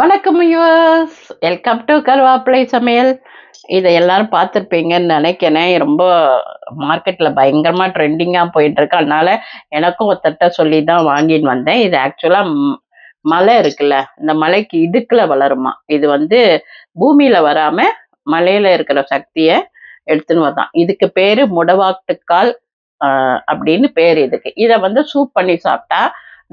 வணக்கம் use welcome to கருவாப்பிள்ளை சமையல் இதை எல்லாரும் பார்த்துருப்பீங்கன்னு நினைக்கிறேன். ரொம்ப மார்க்கெட்டில் பயங்கரமாக ட்ரெண்டிங்காக போயிட்டுருக்கு அதனால் எனக்கும் ஒருத்தட்ட சொல்லி தான் வாங்கின்னு வந்தேன். இது ஆக்சுவலாக மலை இருக்குல்ல. இந்த மலைக்கு இடுக்கில் வளருமா. இது வந்து பூமியில் வராமல் மலையில் இருக்கிற சக்தியை எடுத்துன்னு வரதான் இதுக்கு பேர் முடவாட்டுக்கால் அப்படின்னு பேர் இதுக்கு. இதை வந்து சூப் பண்ணி சாப்பிட்டா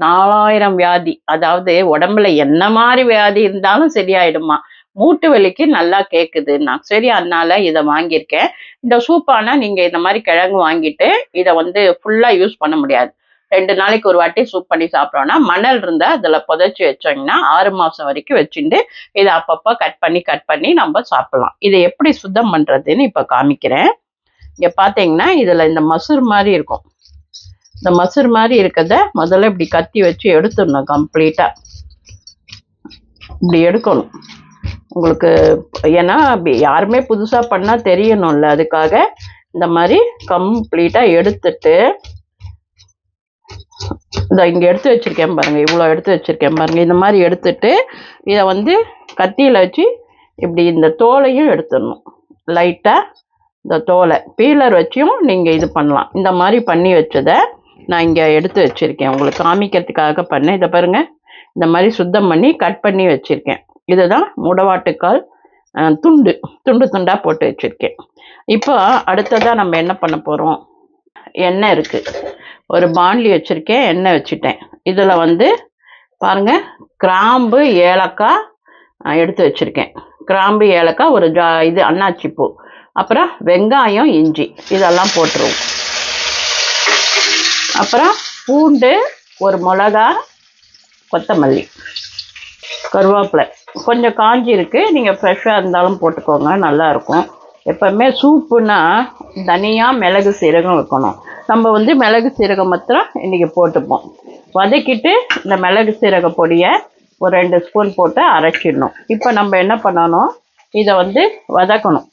நாலாயிரம் வியாதி. அதாவது உடம்புல என்ன மாதிரி வியாதி இருந்தாலும் சரியாயிடுமா? மூட்டு வலிக்கு நல்லா கேட்குதுன்னா சரி அதனால இதை வாங்கியிருக்கேன். இந்த சூப்பானா நீங்க இந்த மாதிரி கிழங்கு வாங்கிட்டு இதை வந்து ஃபுல்லா யூஸ் பண்ண முடியாது. ரெண்டு நாளைக்கு ஒரு வாட்டி சூப் பண்ணி சாப்பிட்டோம்னா மணல் இருந்தால் அதில் புதைச்சி வச்சோங்கன்னா ஆறு மாதம் வரைக்கும் வச்சுட்டு இதை அப்பப்போ கட் பண்ணி கட் பண்ணி நம்ம சாப்பிடலாம். இதை எப்படி சுத்தம் பண்ணுறதுன்னு இப்போ காமிக்கிறேன். இங்கே பார்த்தீங்கன்னா இதில் இந்த மசூர் மாதிரி இருக்கும். இந்த மசூர் மாதிரி இருக்கிறத முதல்ல இப்படி கத்தி வச்சு எடுத்துடணும் கம்ப்ளீட்டாக இப்படி எடுக்கணும். உங்களுக்கு ஏன்னா அப்படி யாருமே புதுசாக பண்ணால் தெரியணும்ல அதுக்காக இந்த மாதிரி கம்ப்ளீட்டாக எடுத்துட்டு இதை இங்கே எடுத்து வச்சிருக்கேன் பாருங்கள் இவ்வளோ எடுத்து வச்சுருக்கேன் பாருங்கள் இந்த மாதிரி எடுத்துட்டு இதை வந்து கத்தியில் வச்சு இப்படி இந்த தோலையும் எடுத்துடணும். லைட்டாக இந்த தோலை. பீலர் வச்சும் நீங்கள் இது பண்ணலாம். இந்த மாதிரி பண்ணி வச்சதை நான் இங்கே எடுத்து வச்சுருக்கேன். உங்களுக்கு காமிக்கிறதுக்காக பண்ணேன். இதை பாருங்கள் இந்த மாதிரி சுத்தம் பண்ணி கட் பண்ணி வச்சிருக்கேன். இதுதான் முடவாட்டுக்கால் துண்டு. துண்டு துண்டாக போட்டு வச்சுருக்கேன். இப்போ அடுத்ததாக நம்ம என்ன பண்ண போகிறோம் எண்ணெய் இருக்குது ஒரு பாண்லி வச்சுருக்கேன். எண்ணெய் வச்சுட்டேன். இதில் வந்து பாருங்கள் கிராம்பு ஏலக்காய் எடுத்து வச்சுருக்கேன். கிராம்பு ஏலக்காய் ஒரு ஜா இது அன்னாச்சிப்பூ அப்புறம் வெங்காயம் இஞ்சி. இதெல்லாம் போட்டுருவோம். அப்புறம் பூண்டு ஒரு மிளகா கொத்தமல்லி. கருவேப்பிலை. கொஞ்சம் காஞ்சி இருக்குது நீங்கள் ஃப்ரெஷ்ஷாக இருந்தாலும் போட்டுக்கோங்க. நல்லாயிருக்கும் எப்போவுமே சூப்புனா தனியாக மிளகு சீரகம் வைக்கணும். நம்ம வந்து மிளகு சீரகம் மாத்திரம் இன்றைக்கி போட்டுப்போம். வதக்கிட்டு இந்த மிளகு சீரக பொடியை ஒரு ரெண்டு ஸ்பூன் போட்டு அரைச்சிடணும். இப்போ நம்ம என்ன பண்ணணும்? இதை வந்து வதக்கணும்.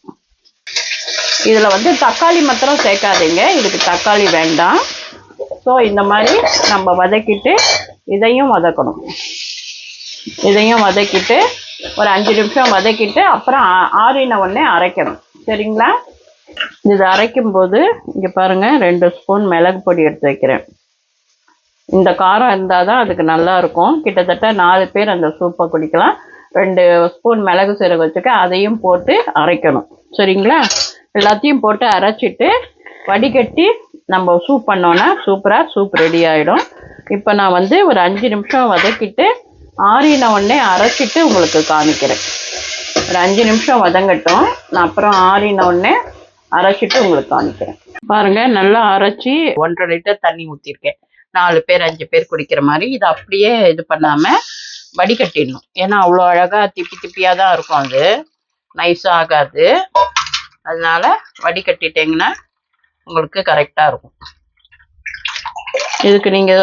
இதில் வந்து தக்காளி மாத்திரம் சேர்க்காதீங்க. இதுக்கு தக்காளி வேண்டாம். ஸோ இந்த மாதிரி நம்ம வதக்கிட்டு இதையும் வதக்கணும். இதையும் வதக்கிட்டு ஒரு அஞ்சு நிமிஷம் வதக்கிட்டு அப்புறம் ஆ- ஆறின உடனே அரைக்கணும். சரிங்களா? இது அரைக்கும் போது இங்கே பாருங்கள் ரெண்டு ஸ்பூன் மிளகு பொடி எடுத்து வைக்கிறேன். இந்த காரம் இருந்தால் தான் அதுக்கு நல்லா இருக்கும். கிட்டத்தட்ட நாலு பேர் அந்த சூப்பை குடிக்கலாம். ரெண்டு ஸ்பூன் மிளகு சீரகம் வச்சுக்க அதையும் போட்டு அரைக்கணும். சரிங்களா? எல்லாத்தையும் போட்டு அரைச்சிட்டு வடிகட்டி நம்ம சூப் பண்ணோன்னா சூப்பராக சூப் ரெடி ஆகிடும் இப்போ நான் வந்து ஒரு அஞ்சு நிமிஷம் வதக்கிட்டு ஆறின உடனே அரைச்சிட்டு உங்களுக்கு காமிக்கிறேன். ஒரு அஞ்சு நிமிஷம் வதங்கட்டும். நான் அப்புறம் ஆறின உடனே அரைச்சிட்டு உங்களுக்கு காமிக்கிறேன். பாருங்கள் நல்லா அரைச்சி ஒன்றரை லிட்டர் தண்ணி ஊற்றிருக்கேன் நாலு பேர் அஞ்சு பேர் குடிக்கிற மாதிரி இதை அப்படியே இது பண்ணாமல் வடிகட்டிடணும். ஏன்னா அவ்வளோ அழகாக திப்பி திப்பியாக தான் இருக்கும் அது. நைஸாக ஆகாது அதனால வடிகட்டிட்டீங்கன்னா உங்களுக்கு கரெக்டா இருக்கும். இதுக்கு நீங்க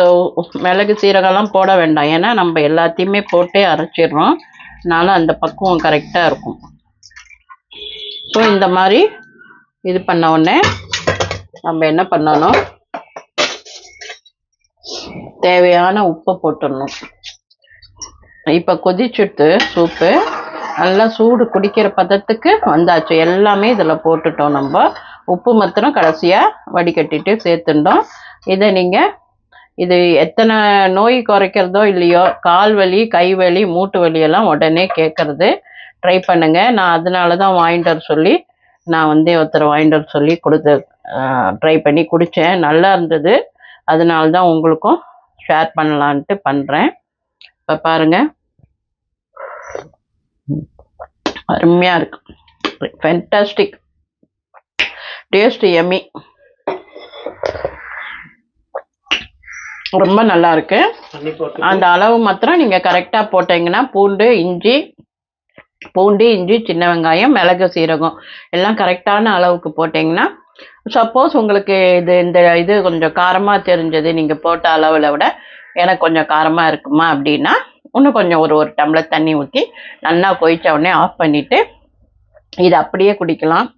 மிளகு சீரகம்லாம் போட வேண்டாம். ஏன்னா நம்ம எல்லாத்தையுமே போட்டே அரைச்சிடுறோம். அதனால் அந்த பக்குவம் கரெக்டா இருக்கும். ஸோ இந்த மாதிரி இது பண்ண உடனே நம்ம என்ன பண்ணணும்? தேவையான உப்பை போட்டுடணும். இப்போ கொதிச்சுட்டு சூப்பு. நல்லா சூடு குடிக்கிற பதத்துக்கு வந்தாச்சு. எல்லாமே இதில் போட்டுட்டோம் நம்ம. உப்பு மாத்திரம் கடைசியாக வடிகட்டிட்டு சேர்த்துட்டோம். இதை நீங்கள் இது எத்தனை நோய் குறைக்கிறதோ இல்லையோ கால் வலி கை வலி மூட்டு வலியெல்லாம் உடனே கேட்கறது. ட்ரை பண்ணுங்கள் நான் அதனால தான் வாங்கிட்டு வர சொல்லி நான் வந்து ஒருத்தர் வாங்கிட்டு வர சொல்லி கொடுத்து ட்ரை பண்ணி குடித்தேன் நல்லா இருந்தது. அதனால தான் உங்களுக்கும் ஷேர் பண்ணலான்ட்டு பண்ணுறேன் இப்போ பாருங்க. அருமையாக இருக்கு. ஃபென்டாஸ்டிக் டேஸ்ட் எம்மி. ரொம்ப நல்லா இருக்கு அந்த அளவு மாத்திரம் நீங்க கரெக்டா போட்டீங்கன்னா பூண்டு இஞ்சி பூண்டு இஞ்சி சின்ன வெங்காயம் மிளகு சீரகம் எல்லாம் கரெக்டான அளவுக்கு போட்டீங்கன்னா சப்போஸ் உங்களுக்கு இது இந்த இது கொஞ்சம் காரமா தெரிஞ்சது நீங்க போட்ட அளவுல விட எனக்கு கொஞ்சம் காரமா இருக்குமா அப்படின்னா இன்னும் கொஞ்சம் ஒரு ஒரு டம்ளர் தண்ணி ஊற்றி நல்லா கொதிச்ச உடனே ஆஃப் பண்ணிட்டு இது அப்படியே குடிக்கலாம்.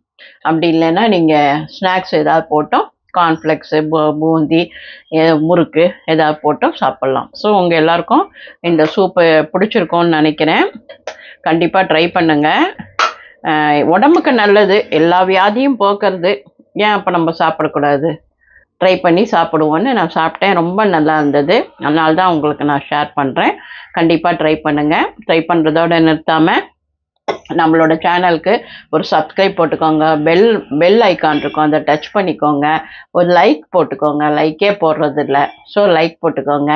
அப்படி இல்லைன்னா நீங்கள் ஸ்நாக்ஸ் ஏதாவது போட்டும் கார்ன்ஃப்ளெக்ஸு பூந்தி முறுக்கு ஏதாவது போட்டும் சாப்பிட்லாம். ஸோ உங்கள் எல்லாருக்கும் இந்த சூப்பு பிடிச்சிருக்கோன்னு நினைக்கிறேன். கண்டிப்பாக ட்ரை பண்ணுங்கள் உடம்புக்கு நல்லது. எல்லா வியாதியும் போக்குறது. ஏன் அப்போ நம்ம சாப்பிடக்கூடாது? ட்ரை பண்ணி சாப்பிடுவோன்னு நான் சாப்பிட்டேன். ரொம்ப நல்லா இருந்தது. அதனால தான் உங்களுக்கு நான் ஷேர் பண்ணுறேன் கண்டிப்பாக ட்ரை பண்ணுங்கள் ட்ரை பண்ணுறதோட நிறுத்தாமல் நம்மளோட சேனலுக்கு ஒரு சப்ஸ்கிரைப் போட்டுக்கோங்க. பெல் பெல் ஐக்கான் இருக்கும். அதை டச் பண்ணிக்கோங்க. ஒரு லைக் போட்டுக்கோங்க. லைக்கே போடுறது இல்லை. ஸோ லைக் போட்டுக்கோங்க.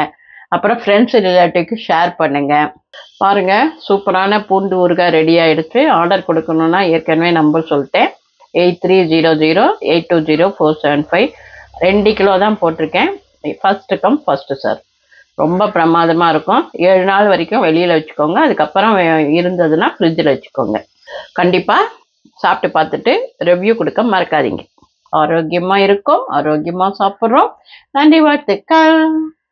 அப்புறம் ஃப்ரெண்ட்ஸ் ரிலேட்டிவ்க்கு ஷேர் பண்ணுங்க. பாருங்க சூப்பரான பூண்டு ஊறுகாய் ரெடி ஆகிடுச்சு ஆர்டர் கொடுக்கணும்னா ஏற்கனவே நம்பர் சொல்லிட்டேன். Eight three zero zero eight two zero four seven five ரெண்டு கிலோ தான் போட்டிருக்கேன். ஃபஸ்ட்டு கம் ஃபஸ்ட்டு சார் ரொம்ப பிரமாதமாக இருக்கும். ஏழு நாள் வரைக்கும் வெளியில் வச்சுக்கோங்க. அதுக்கப்புறம் இருந்ததுன்னா ஃப்ரிட்ஜில் வச்சுக்கோங்க. கண்டிப்பாக சாப்பிட்டு பார்த்துட்டு ரிவ்யூ கொடுக்க மறக்காதீங்க. ஆரோக்கியமாக இருக்கும். ஆரோக்கியமாக சாப்பிட்றோம். நன்றி வாழ்த்துக்கள்.